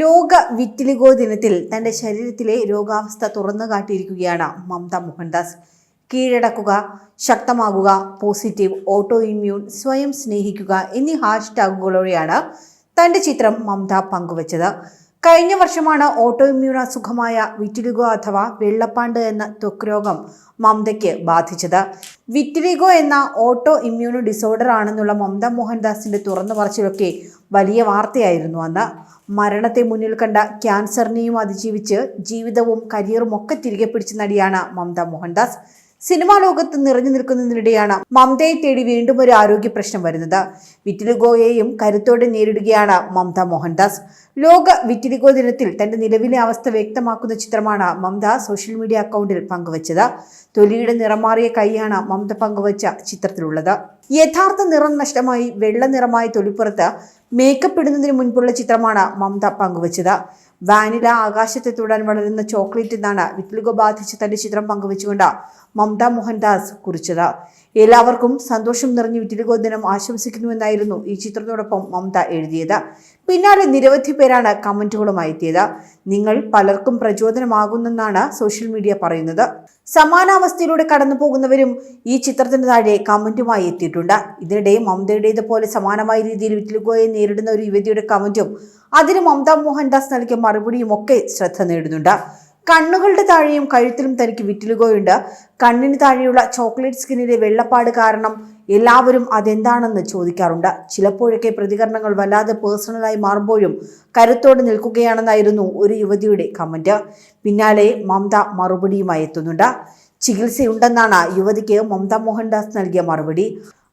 ലോക വിറ്റിലിഗോ ദിനത്തിൽ തന്റെ ശരീരത്തിലെ രോഗാവസ്ഥ തുറന്നു കാട്ടിയിരിക്കുകയാണ് മമത മോഹൻദാസ്. കീഴടക്കുക ശക്തമാകുക പോസിറ്റീവ് ഓട്ടോ ഇമ്മ്യൂൺ സ്വയം സ്നേഹിക്കുക എന്നീ ഹാഷ്ടാഗുകളോടെയാണ് തന്റെ ചിത്രം മമത പങ്കുവച്ചത്. കഴിഞ്ഞ വർഷമാണ് ഓട്ടോ ഇമ്മ്യൂൺ അസുഖമായ വിറ്റിലിഗോ അഥവാ വെള്ളപ്പാണ്ട് എന്ന ത്വക്ക് രോഗം മമതയ്ക്ക് ബാധിച്ചത്. വിറ്റിലിഗോ എന്ന ഓട്ടോ ഇമ്മ്യൂൺ ഡിസോർഡർ ആണെന്നുള്ള മമത മോഹൻദാസിന്റെ തുറന്നു പറച്ചിലൊക്കെ വലിയ വാർത്തയായിരുന്നു അന്ന്. മരണത്തെ മുന്നിൽ കണ്ട ക്യാൻസറിനെയും അതിജീവിച്ച് ജീവിതവും കരിയറും ഒക്കെ തിരികെ പിടിച്ച നടിയാണ് മമത മോഹൻദാസ്. സിനിമാ ലോകത്ത് നിറഞ്ഞു നിൽക്കുന്നതിനിടെയാണ് മമതയെ തേടി വീണ്ടും ഒരു ആരോഗ്യ പ്രശ്നം വരുന്നത്. വിറ്റിലിഗോയെയും കരുത്തോടെ നേരിടുകയാണ് മമത മോഹൻദാസ്. ലോക വിറ്റിലിഗോ ദിനത്തിൽ തന്റെ നിലവിലെ അവസ്ഥ വ്യക്തമാക്കുന്ന ചിത്രമാണ് മമത സോഷ്യൽ മീഡിയ അക്കൗണ്ടിൽ പങ്കുവച്ചത്. തൊലിയുടെ നിറമാറിയ കൈയാണ് മമത പങ്കുവച്ച ചിത്രത്തിലുള്ളത്. യഥാർത്ഥ നിറം നഷ്ടമായി വെള്ള നിറമായ തൊലിപ്പുറത്ത് മേക്കപ്പ് ഇടുന്നതിന് മുൻപുള്ള ചിത്രമാണ് മമത പങ്കുവച്ചത്. വാനില ആകാശത്തെ തൊടാൻ വളരുന്ന ചോക്ലേറ്റ് എന്നാണ് വിറ്റ്ലിഗോ ബാധിച്ച് തന്റെ ചിത്രം പങ്കുവെച്ചുകൊണ്ട് മമത മോഹൻദാസ് കുറിച്ചത്. എല്ലാവർക്കും സന്തോഷം നിറഞ്ഞ വിറ്റിലുഗോ ദിനം ആശംസിക്കുന്നുവെന്നായിരുന്നു ഈ ചിത്രത്തോടൊപ്പം മമത എഴുതിയത്. പിന്നാലെ നിരവധി പേരാണ് കമന്റുകളുമായി എത്തിയത്. നിങ്ങൾ പലർക്കും പ്രചോദനമാകുന്നെന്നാണ് സോഷ്യൽ മീഡിയ പറയുന്നത്. സമാനാവസ്ഥയിലൂടെ കടന്നു പോകുന്നവരും ഈ ചിത്രത്തിന് താഴെ കമന്റുമായി എത്തിയിട്ടുണ്ട്. ഇതിനിടെ മമതയുടേത് പോലെ സമാനമായ രീതിയിൽ വിറ്റിലിഗോയെ നേരിടുന്ന ഒരു യുവതിയുടെ കമന്റും അതിന് മമത മോഹൻദാസ് നൽകിയ മറുപടിയും ഒക്കെ ശ്രദ്ധ നേടുന്നുണ്ട്. കണ്ണുകളുടെ താഴെയും കഴുത്തിലും തനിക്ക് വിറ്റിലുകയുണ്ട്. കണ്ണിന് താഴെയുള്ള ചോക്ലേറ്റ് സ്കിന്നിലെ വെള്ളപ്പാട് കാരണം എല്ലാവരും അതെന്താണെന്ന് ചോദിക്കാറുണ്ട്. ചിലപ്പോഴൊക്കെ പ്രതികരണങ്ങൾ വല്ലാതെ പേഴ്സണലായി മാറുമ്പോഴും കരുത്തോടെ നിൽക്കുകയാണെന്നായിരുന്നു ഒരു യുവതിയുടെ കമന്റ് പിന്നാലെ മമത മറുപടിയുമായി എത്തുന്നുണ്ട്. ചികിത്സയുണ്ടെന്നാണ് യുവതിക്ക് മമത മോഹൻദാസ് നൽകിയ മറുപടി.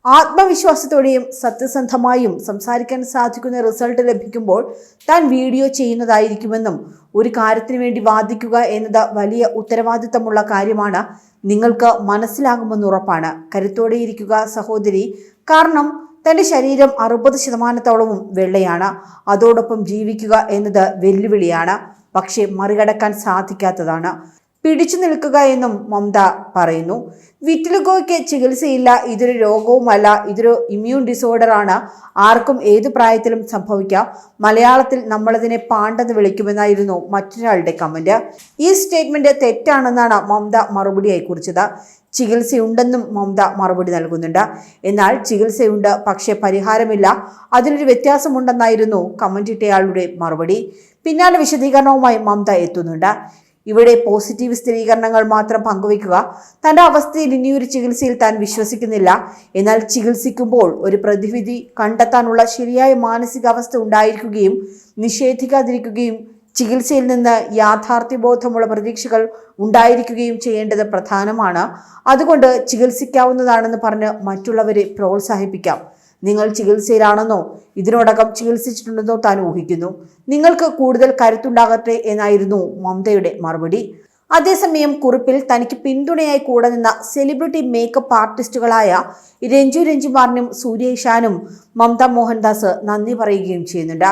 ആത്മവിശ്വാസത്തോടെയും സത്യസന്ധമായും സംസാരിക്കാൻ സാധിക്കുന്ന റിസൾട്ട് ലഭിക്കുമ്പോൾ താൻ വീഡിയോ ചെയ്യുന്നതായിരിക്കുമെന്നും ഒരു കാര്യത്തിന് വേണ്ടി വാദിക്കുക എന്നത് വലിയ ഉത്തരവാദിത്തമുള്ള കാര്യമാണ്. നിങ്ങൾക്ക് മനസ്സിലാകുമെന്ന് ഉറപ്പാണ്. കരുത്തോടെയിരിക്കുക സഹോദരി. കാരണം തന്റെ ശരീരം അറുപത് ശതമാനത്തോളവും വെള്ളയാണ്. അതോടൊപ്പം ജീവിക്കുക എന്നത് വെല്ലുവിളിയാണ്. പക്ഷേ മറികടക്കാൻ സാധിക്കാത്തതാണ്. പിടിച്ചു നിൽക്കുക എന്നും മമത പറയുന്നു. വിറ്റിലുഗോയ്ക്ക് ചികിത്സയില്ല. ഇതൊരു രോഗവുമല്ല. ഇതൊരു ഇമ്മ്യൂൺ ഡിസോർഡർ ആണ്. ആർക്കും ഏത് പ്രായത്തിലും സംഭവിക്കാം. മലയാളത്തിൽ നമ്മളതിനെ പാണ്ടെന്ന് വിളിക്കുമെന്നായിരുന്നു മറ്റൊരാളുടെ കമന്റ്. ഈ സ്റ്റേറ്റ്മെന്റ് തെറ്റാണെന്നാണ് മമത മറുപടിയായി കുറിച്ചത്. ചികിത്സയുണ്ടെന്നും മമത മറുപടി നൽകുന്നുണ്ട്. എന്നാൽ ചികിത്സയുണ്ട് പക്ഷേ പരിഹാരമില്ല. അതിലൊരു വ്യത്യാസമുണ്ടെന്നായിരുന്നു കമന്റ് ഇട്ടയാളുടെ മറുപടി. പിന്നാലെ വിശദീകരണവുമായി മമത എത്തുന്നുണ്ട്. ഇവിടെ പോസിറ്റീവ് സ്ഥിരീകരണങ്ങൾ മാത്രം പങ്കുവയ്ക്കുക. തന്റെ അവസ്ഥയിൽ ഇനിയൊരു ചികിത്സയിൽ താൻ വിശ്വസിക്കുന്നില്ല. എന്നാൽ ചികിത്സിക്കുമ്പോൾ ഒരു പ്രതിവിധി കണ്ടെത്താനുള്ള ശരിയായ മാനസികാവസ്ഥ ഉണ്ടായിരിക്കുകയും നിഷേധിക്കാതിരിക്കുകയും ചികിത്സയിൽ നിന്ന് യാഥാർത്ഥ്യബോധമുള്ള പ്രതീക്ഷകൾ ഉണ്ടായിരിക്കുകയും ചെയ്യേണ്ടത് പ്രധാനമാണ്. അതുകൊണ്ട് ചികിത്സിക്കാവുന്നതാണെന്ന് പറഞ്ഞ് മറ്റുള്ളവരെ പ്രോത്സാഹിപ്പിക്കാം. നിങ്ങൾ ചികിത്സയിലാണെന്നോ ഇതിനോടകം ചികിത്സിച്ചിട്ടുണ്ടെന്നോ താൻ ഊഹിക്കുന്നു. നിങ്ങൾക്ക് കൂടുതൽ കരുത്തുണ്ടാകട്ടെ എന്നായിരുന്നു മമതയുടെ മറുപടി. അതേസമയം കുറിപ്പിൽ തനിക്ക് പിന്തുണയായി കൂടെ നിന്ന സെലിബ്രിറ്റി മേക്കപ്പ് ആർട്ടിസ്റ്റുകളായ രഞ്ജു രഞ്ജുമാറിനും സൂര്യേഷാനും മമത മോഹൻദാസ് നന്ദി പറയുകയും ചെയ്യുന്നുണ്ട്.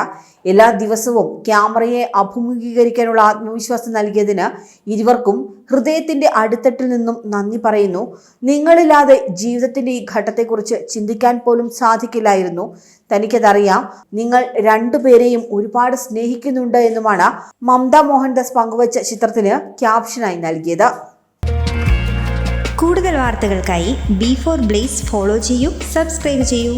എല്ലാ ദിവസവും ക്യാമറയെ അഭിമുഖീകരിക്കാനുള്ള ആത്മവിശ്വാസം നൽകിയതിന് ഇരുവർക്കും ഹൃദയത്തിന്റെ അടിത്തട്ടിൽ നിന്നും നന്ദി പറയുന്നു. നിങ്ങളില്ലാതെ ജീവിതത്തിന്റെ ഈ ഘട്ടത്തെക്കുറിച്ച് ചിന്തിക്കാൻ പോലും സാധിക്കില്ലായിരുന്നു. തനിക്കതറിയാം നിങ്ങൾ രണ്ടുപേരെയും ഒരുപാട് സ്നേഹിക്കുന്നുണ്ട് എന്നുമാണ് മമത മോഹൻദാസ് പങ്കുവച്ച ചിത്രത്തിന് ക്യാപ്ഷനായി നൽകിയത്. കൂടുതൽ വാർത്തകൾക്കായി ബി ഫോർ ബ്ലേസ് ഫോളോ ചെയ്യൂ സബ്സ്ക്രൈബ് ചെയ്യൂ.